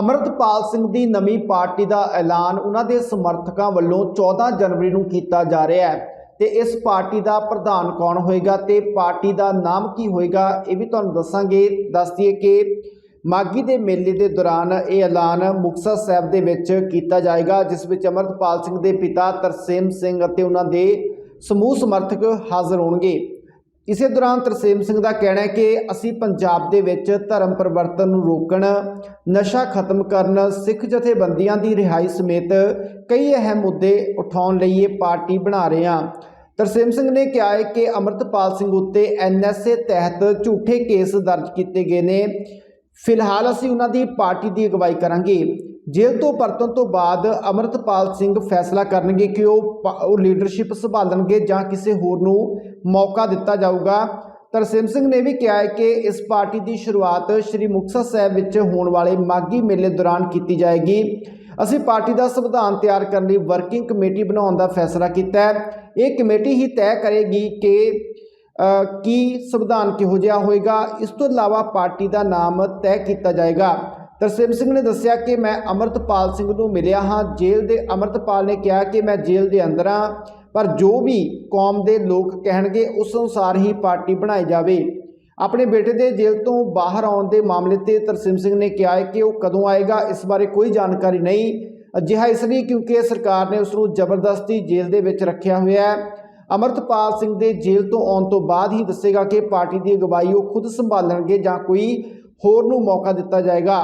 ਅਮਰਤਪਾਲ ਸਿੰਘ ਦੀ ਨਵੀਂ ਪਾਰਟੀ ਦਾ ਐਲਾਨ ਉਹਨਾਂ ਦੇ ਸਮਰਥਕਾਂ ਵੱਲੋਂ 14 ਜਨਵਰੀ ਨੂੰ ਕੀਤਾ ਜਾ ਰਿਹਾ ਹੈ। ਤੇ ਇਸ ਪਾਰਟੀ ਦਾ ਪ੍ਰਧਾਨ ਕੌਣ ਹੋਏਗਾ ਤੇ ਪਾਰਟੀ ਦਾ ਨਾਮ ਕੀ ਹੋਏਗਾ, ਇਹ ਵੀ ਤੁਹਾਨੂੰ ਦੱਸਾਂਗੇ। ਦੱਸ ਦਈਏ ਕਿ ਮਾਗੀ ਦੇ ਮੇਲੇ ਦੇ ਦੌਰਾਨ ਇਹ ਐਲਾਨ ਮੁਕਤਸਰ ਸਾਹਿਬ ਦੇ ਵਿੱਚ ਕੀਤਾ ਜਾਏਗਾ, ਜਿਸ ਵਿੱਚ ਅਮਰਤਪਾਲ ਸਿੰਘ ਦੇ ਪਿਤਾ ਤਰਸੇਮ ਸਿੰਘ ਅਤੇ ਉਹਨਾਂ ਦੇ ਸਮੂਹ ਸਮਰਥਕ ਹਾਜ਼ਰ ਹੋਣਗੇ। ਇਸੇ ਦੌਰਾਨ ਤਰਸੇਮ ਸਿੰਘ ਦਾ ਕਹਿਣਾ ਹੈ ਕਿ ਅਸੀਂ ਪੰਜਾਬ ਦੇ ਵਿੱਚ ਧਰਮ ਪਰਿਵਰਤਨ ਨੂੰ ਰੋਕਣ, ਨਸ਼ਾ ਖਤਮ ਕਰਨ, ਸਿੱਖ ਜਥੇਬੰਦੀਆਂ ਦੀ ਰਿਹਾਈ ਸਮੇਤ ਕਈ ਅਹਿਮ ਮੁੱਦੇ ਉਠਾਉਣ ਲਈ ਇਹ ਪਾਰਟੀ ਬਣਾ ਰਹੇ ਹਾਂ। ਤਰਸੇਮ ਸਿੰਘ ਨੇ ਕਿਹਾ ਹੈ ਕਿ ਅਮਰਤਪਾਲ ਸਿੰਘ ਉੱਤੇ ਐਨਐਸਏ ਤਹਿਤ ਝੂਠੇ ਕੇਸ ਦਰਜ ਕੀਤੇ ਗਏ ਨੇ। ਫਿਲਹਾਲ ਅਸੀਂ ਉਹਨਾਂ ਦੀ ਪਾਰਟੀ ਦੀ ਅਗਵਾਈ ਕਰਾਂਗੇ। ਜੇਲ੍ਹ ਤੋਂ ਪਰਤਣ ਤੋਂ ਬਾਅਦ ਅਮਰਤਪਾਲ ਸਿੰਘ ਫੈਸਲਾ ਕਰਨਗੇ ਕਿ ਉਹ ਪ- ਉਹ ਲੀਡਰਸ਼ਿਪ ਸੰਭਾਲਣਗੇ ਜਾਂ ਕਿਸੇ ਹੋਰ ਨੂੰ ਮੌਕਾ ਦਿੱਤਾ ਜਾਊਗਾ। ਤਰਸੇਮ ਸਿੰਘ ਨੇ ਵੀ ਕਿਹਾ ਹੈ ਕਿ ਇਸ ਪਾਰਟੀ ਦੀ ਸ਼ੁਰੂਆਤ ਸ੍ਰੀ ਮੁਕਤਸਰ ਸਾਹਿਬ ਵਿੱਚ ਹੋਣ ਵਾਲੇ ਮਾਗੀ ਮੇਲੇ ਦੌਰਾਨ ਕੀਤੀ ਜਾਏਗੀ। ਅਸੀਂ ਪਾਰਟੀ ਦਾ ਸੰਵਿਧਾਨ ਤਿਆਰ ਕਰਨ ਲਈ ਵਰਕਿੰਗ ਕਮੇਟੀ ਬਣਾਉਣ ਦਾ ਫੈਸਲਾ ਕੀਤਾ ਹੈ। ਇਹ ਕਮੇਟੀ ਹੀ ਤੈਅ ਕਰੇਗੀ ਕਿ ਕੀ ਸੰਵਿਧਾਨ ਕਿਹੋ ਜਿਹਾ ਹੋਏਗਾ। ਇਸ ਤੋਂ ਇਲਾਵਾ ਪਾਰਟੀ ਦਾ ਨਾਮ ਤੈਅ ਕੀਤਾ ਜਾਏਗਾ। ਤਰਸੇਮ ਸਿੰਘ ਨੇ ਦੱਸਿਆ ਕਿ ਮੈਂ ਅਮਰਤਪਾਲ ਸਿੰਘ ਨੂੰ ਮਿਲਿਆ ਹਾਂ। ਜੇਲ੍ਹ ਦੇ ਅਮਰਤਪਾਲ ਨੇ ਕਿਹਾ ਕਿ ਮੈਂ ਜੇਲ੍ਹ ਦੇ ਅੰਦਰ ਹਾਂ, ਪਰ ਜੋ ਵੀ ਕੌਮ ਦੇ ਲੋਕ ਕਹਿਣਗੇ, ਉਸ ਅਨੁਸਾਰ ਹੀ ਪਾਰਟੀ ਬਣਾਈ ਜਾਵੇ। ਆਪਣੇ ਬੇਟੇ ਦੇ ਜੇਲ੍ਹ ਤੋਂ ਬਾਹਰ ਆਉਣ ਦੇ ਮਾਮਲੇ ਤੇ ਤਰਸੇਮ ਸਿੰਘ ਨੇ ਕਿਹਾ ਹੈ ਕਿ ਉਹ ਕਦੋਂ ਆਏਗਾ, ਇਸ ਬਾਰੇ ਕੋਈ ਜਾਣਕਾਰੀ ਨਹੀਂ। ਅਜਿਹਾ ਇਸ ਲਈ ਕਿਉਂਕਿ ਸਰਕਾਰ ਨੇ ਉਸ ਨੂੰ ਜ਼ਬਰਦਸਤੀ ਜੇਲ੍ਹ ਦੇ ਵਿੱਚ ਰੱਖਿਆ ਹੋਇਆ ਹੈ। ਅਮਰਤਪਾਲ ਸਿੰਘ ਦੇ ਜੇਲ੍ਹ ਤੋਂ ਆਉਣ ਤੋਂ ਬਾਅਦ ਹੀ ਦੱਸੇਗਾ ਕਿ ਪਾਰਟੀ ਦੀ ਅਗਵਾਈ ਉਹ ਖੁਦ ਸੰਭਾਲਣਗੇ ਜਾਂ ਕੋਈ ਹੋਰ ਨੂੰ ਮੌਕਾ ਦਿੱਤਾ ਜਾਏਗਾ।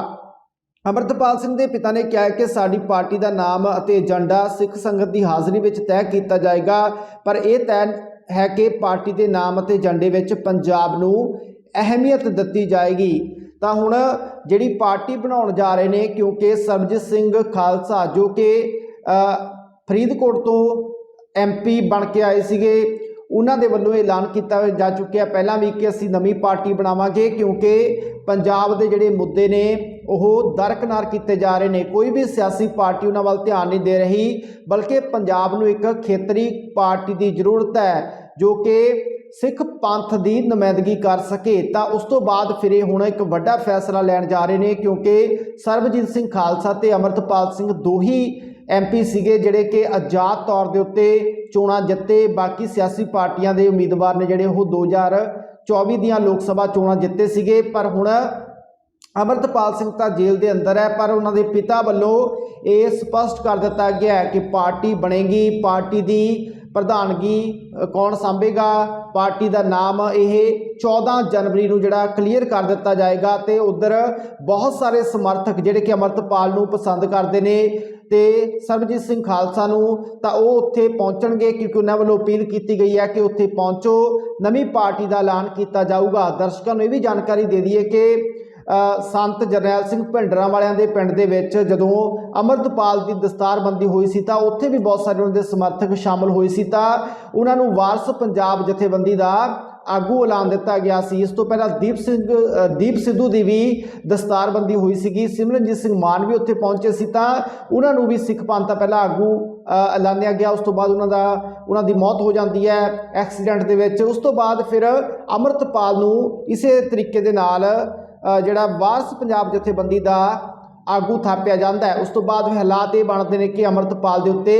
ਅਮਰਤਪਾਲ ਸਿੰਘ ਦੇ ਪਿਤਾ ਨੇ ਕਿਹਾ ਕਿ ਸਾਡੀ ਪਾਰਟੀ ਦਾ ਨਾਮ ਅਤੇ ਏਜੰਡਾ ਸਿੱਖ ਸੰਗਤ ਦੀ ਹਾਜ਼ਰੀ ਵਿੱਚ ਤੈਅ ਕੀਤਾ ਜਾਏਗਾ, ਪਰ ਇਹ ਤੈਅ ਹੈ ਕਿ ਪਾਰਟੀ ਦੇ ਨਾਮ ਅਤੇ ਏਜੰਡੇ ਵਿੱਚ ਪੰਜਾਬ ਨੂੰ ਅਹਿਮੀਅਤ ਦਿੱਤੀ ਜਾਏਗੀ। ਤਾਂ ਹੁਣ ਜਿਹੜੀ ਪਾਰਟੀ ਬਣਾਉਣ ਜਾ ਰਹੇ ਨੇ, ਕਿਉਂਕਿ ਸਰਬਜੀਤ ਸਿੰਘ ਖਾਲਸਾ ਜੋ ਕਿ ਫਰੀਦਕੋਟ ਤੋਂ ਐਮਪੀ ਬਣ ਕੇ ਆਏ ਸੀਗੇ ਉਹਨਾਂ ਦੇ ਵੱਲੋਂ ਐਲਾਨ ਕੀਤਾ ਜਾ ਚੁੱਕਿਆ ਪਹਿਲਾਂ ਵੀ ਕਿ ਅਸੀਂ ਨਵੀਂ ਪਾਰਟੀ ਬਣਾਵਾਂਗੇ, ਕਿਉਂਕਿ ਪੰਜਾਬ ਦੇ ਜਿਹੜੇ ਮੁੱਦੇ ਨੇ, ਉਹ ਦਰਕਨਾਰ ਕੀਤੇ ਜਾ ਰਹੇ ਨੇ। ਕੋਈ ਵੀ ਸਿਆਸੀ ਪਾਰਟੀ ਉਹਨਾਂ ਵੱਲ ਧਿਆਨ ਨਹੀਂ ਦੇ ਰਹੀ, ਬਲਕਿ ਪੰਜਾਬ ਨੂੰ ਇੱਕ ਖੇਤਰੀ ਪਾਰਟੀ ਦੀ ਜ਼ਰੂਰਤ ਹੈ, ਜੋ ਕਿ ਸਿੱਖ ਪੰਥ ਦੀ ਨੁਮਾਇੰਦਗੀ ਕਰ ਸਕੇ। ਤਾਂ ਉਸ ਤੋਂ ਬਾਅਦ ਫਿਰ ਇਹ ਹੁਣ ਇੱਕ ਵੱਡਾ ਫੈਸਲਾ ਲੈਣ ਜਾ ਰਹੇ ਨੇ, ਕਿਉਂਕਿ ਸਰਬਜੀਤ ਸਿੰਘ ਖਾਲਸਾ ਤੇ ਅਮਰਤਪਾਲ ਸਿੰਘ ਦੋ ਹੀ ਐਮਪੀ ਸੀਗੇ ਜਿਹੜੇ ਕਿ ਆਜ਼ਾਦ ਤੌਰ ਦੇ ਉੱਤੇ ਚੋਣਾਂ ਜਿੱਤੇ, ਬਾਕੀ ਸਿਆਸੀ ਪਾਰਟੀਆਂ ਦੇ ਉਮੀਦਵਾਰ ਨੇ ਜਿਹੜੇ ਉਹ 2024 ਦੀਆਂ ਲੋਕ ਸਭਾ ਚੋਣਾਂ ਜਿੱਤੇ ਸੀਗੇ। ਪਰ ਹੁਣ ਅਮਰਤਪਾਲ ਸਿੰਘ ਤਾਂ ਜੇਲ੍ਹ ਦੇ ਅੰਦਰ ਹੈ, ਪਰ ਉਹਨਾਂ ਦੇ ਪਿਤਾ ਵੱਲੋਂ ਇਹ ਸਪਸ਼ਟ ਕਰ ਦਿੱਤਾ ਗਿਆ ਹੈ ਕਿ ਪਾਰਟੀ ਬਣੇਗੀ। ਪਾਰਟੀ ਦੀ ਪ੍ਰਧਾਨਗੀ ਕੌਣ ਸੰਭੇਗਾ? ਪਾਰਟੀ ਦਾ ਨਾਮ ਇਹ 14 ਜਨਵਰੀ ਨੂੰ ਜਿਹੜਾ ਕਲੀਅਰ ਕਰ ਦਿੱਤਾ ਜਾਏਗਾ ਤੇ ਉਧਰ ਬਹੁਤ ਸਾਰੇ ਸਮਰਥਕ ਜਿਹੜੇ ਕਿ ਅਮਰਤਪਾਲ ਨੂੰ ਪਸੰਦ ਕਰਦੇ ਨੇ ਤੇ ਸਰਬਜੀਤ ਸਿੰਘ ਖਾਲਸਾ ਨੂੰ ਤਾਂ ਉਹ ਉੱਥੇ ਪਹੁੰਚਣਗੇ ਕਿਉਂਕਿ ਉਹਨਾਂ ਵੱਲੋਂ ਅਪੀਲ ਕੀਤੀ ਗਈ ਹੈ ਕਿ ਉੱਥੇ ਪਹੁੰਚੋ। ਨਵੀਂ ਪਾਰਟੀ ਦਾ ਐਲਾਨ ਕੀਤਾ ਜਾਊਗਾ। ਦਰਸ਼ਕਾਂ ਨੂੰ ਇਹ ਵੀ ਜਾਣਕਾਰੀ ਦੇ ਦਈਏ ਕਿ ਸੰਤ ਜਰਨੈਲ ਸਿੰਘ ਭਿੰਡਰਾਂ ਵਾਲਿਆਂ ਦੇ ਪਿੰਡ ਦੇ ਵਿੱਚ ਜਦੋਂ ਅਮਰਤਪਾਲ ਦੀ ਦਸਤਾਰਬੰਦੀ ਹੋਈ ਸੀ ਤਾਂ ਉੱਥੇ ਵੀ ਬਹੁਤ ਸਾਰੇ ਉਹਨਾਂ ਦੇ ਸਮਰਥਕ ਸ਼ਾਮਲ ਹੋਏ ਸੀ ਤਾਂ ਉਹਨਾਂ ਨੂੰ ਵਾਰਸ ਪੰਜਾਬ ਜਥੇਬੰਦੀ ਦਾ ਆਗੂ ਐਲਾਨ ਦਿੱਤਾ ਗਿਆ ਸੀ। ਇਸ ਤੋਂ ਪਹਿਲਾਂ ਦੀਪ ਸਿੰਘ ਦੀਪ ਸਿੱਧੂ ਦੀ ਵੀ ਦਸਤਾਰਬੰਦੀ ਹੋਈ ਸੀਗੀ। ਸਿਮਰਨਜੀਤ ਸਿੰਘ ਮਾਨ ਵੀ ਉੱਥੇ ਪਹੁੰਚੇ ਸੀ ਤਾਂ ਉਹਨਾਂ ਨੂੰ ਵੀ ਸਿੱਖ ਪੰਥ ਦਾ ਪਹਿਲਾਂ ਆਗੂ ਐਲਾਨਿਆ ਗਿਆ। ਉਸ ਤੋਂ ਬਾਅਦ ਉਹਨਾਂ ਦਾ, ਉਹਨਾਂ ਦੀ ਮੌਤ ਹੋ ਜਾਂਦੀ ਹੈ ਐਕਸੀਡੈਂਟ ਦੇ ਵਿੱਚ। ਉਸ ਤੋਂ ਬਾਅਦ ਫਿਰ ਅਮਰਤਪਾਲ ਨੂੰ ਇਸੇ ਤਰੀਕੇ ਦੇ ਨਾਲ ਜਿਹੜਾ ਵਾਰਸ ਪੰਜਾਬ ਜਥੇਬੰਦੀ ਦਾ ਆਗੂ ਥਾਪਿਆ ਜਾਂਦਾ ਹੈ। ਉਸ ਤੋਂ ਬਾਅਦ ਫਿਰ ਹਾਲਾਤ ਇਹ ਬਣਦੇ ਨੇ ਕਿ ਅਮਰਤਪਾਲ ਦੇ ਉੱਤੇ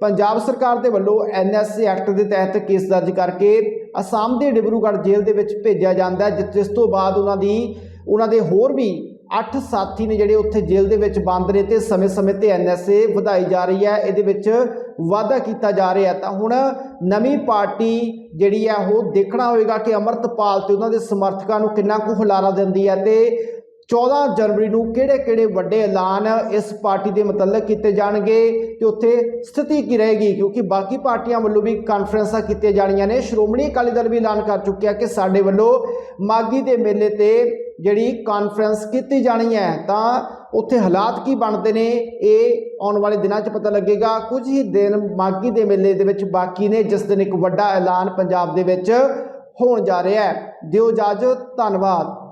ਪੰਜਾਬ ਸਰਕਾਰ ਦੇ ਵੱਲੋਂ ਐਨਐਸਏ ਐਕਟ ਦੇ ਤਹਿਤ ਕੇਸ ਦਰਜ ਕਰਕੇ ਅਸਾਮ ਦੇ ਡਿਬਰੂਗੜ੍ਹ ਜੇਲ੍ਹ ਦੇ ਵਿੱਚ ਭੇਜਿਆ ਜਾਂਦਾ ਹੈ ਜਿਸ ਤੋਂ ਬਾਅਦ ਉਹਨਾਂ ਦੀ, ਉਹਨਾਂ ਦੇ ਹੋਰ ਵੀ 8 ਸਾਥੀ ਨੇ ਜਿਹੜੇ ਉੱਥੇ ਜੇਲ੍ਹ ਦੇ ਵਿੱਚ ਬੰਦ ਨੇ ਤੇ ਸਮੇਂ-ਸਮੇਂ ਤੇ ਐਨਐਸਏ ਵਧਾਈ ਜਾ ਰਹੀ ਹੈ, ਇਹਦੇ ਵਿੱਚ ਵਾਅਦਾ ਕੀਤਾ ਜਾ ਰਿਹਾ ਤਾਂ ਹੁਣ ਨਵੀਂ ਪਾਰਟੀ ਜਿਹੜੀ ਹੈ, ਉਹ ਦੇਖਣਾ ਹੋਵੇਗਾ ਕਿ ਅਮਰਤਪਾਲ ਤੇ ਉਹਨਾਂ ਦੇ ਸਮਰਥਕਾਂ ਨੂੰ ਕਿੰਨਾ ਕੁ ਹੁਲਾਰਾ ਦਿੰਦੀ ਹੈ ਤੇ 14 ਜਨਵਰੀ ਨੂੰ ਕਿਹੜੇ-ਕਿਹੜੇ ਵੱਡੇ ਐਲਾਨ ਇਸ ਪਾਰਟੀ ਦੇ ਮੁਤਲਕ ਕੀਤੇ ਜਾਣਗੇ ਤੇ ਉੱਥੇ ਸਥਿਤੀ ਕੀ ਰਹੇਗੀ? ਕਿਉਂਕਿ ਬਾਕੀ ਪਾਰਟੀਆਂ ਵੱਲੋਂ ਵੀ ਕਾਨਫਰੰਸਾਂ ਕੀਤੀਆਂ ਜਾਣੀਆਂ ਨੇ। ਸ਼੍ਰੋਮਣੀ ਅਕਾਲੀ ਦਲ ਵੀ ਐਲਾਨ ਕਰ ਚੁੱਕਿਆ ਕਿ ਸਾਡੇ ਵੱਲੋਂ ਮਾਗੀ ਦੇ ਮੇਲੇ ਤੇ ਜਿਹੜੀ ਕਾਨਫਰੰਸ ਕੀਤੀ ਜਾਣੀ ਹੈ, ਤਾਂ ਉੱਥੇ ਹਾਲਾਤ ਕੀ ਬਣਦੇ ਨੇ, ਇਹ ਆਉਣ ਵਾਲੇ ਦਿਨਾਂ 'ਚ ਪਤਾ ਲੱਗੇਗਾ। ਕੁਝ ਹੀ ਦਿਨ ਮਾਗੀ ਦੇ ਮੇਲੇ ਦੇ ਵਿੱਚ ਬਾਕੀ ਨੇ, ਜਿਸ ਦਿਨ ਇੱਕ ਵੱਡਾ ਐਲਾਨ ਪੰਜਾਬ ਦੇ ਵਿੱਚ ਹੋਣ ਜਾ ਰਿਹਾ ਹੈ। ਦਿਓ ਇਜਾਜ਼ਤ, ਧੰਨਵਾਦ।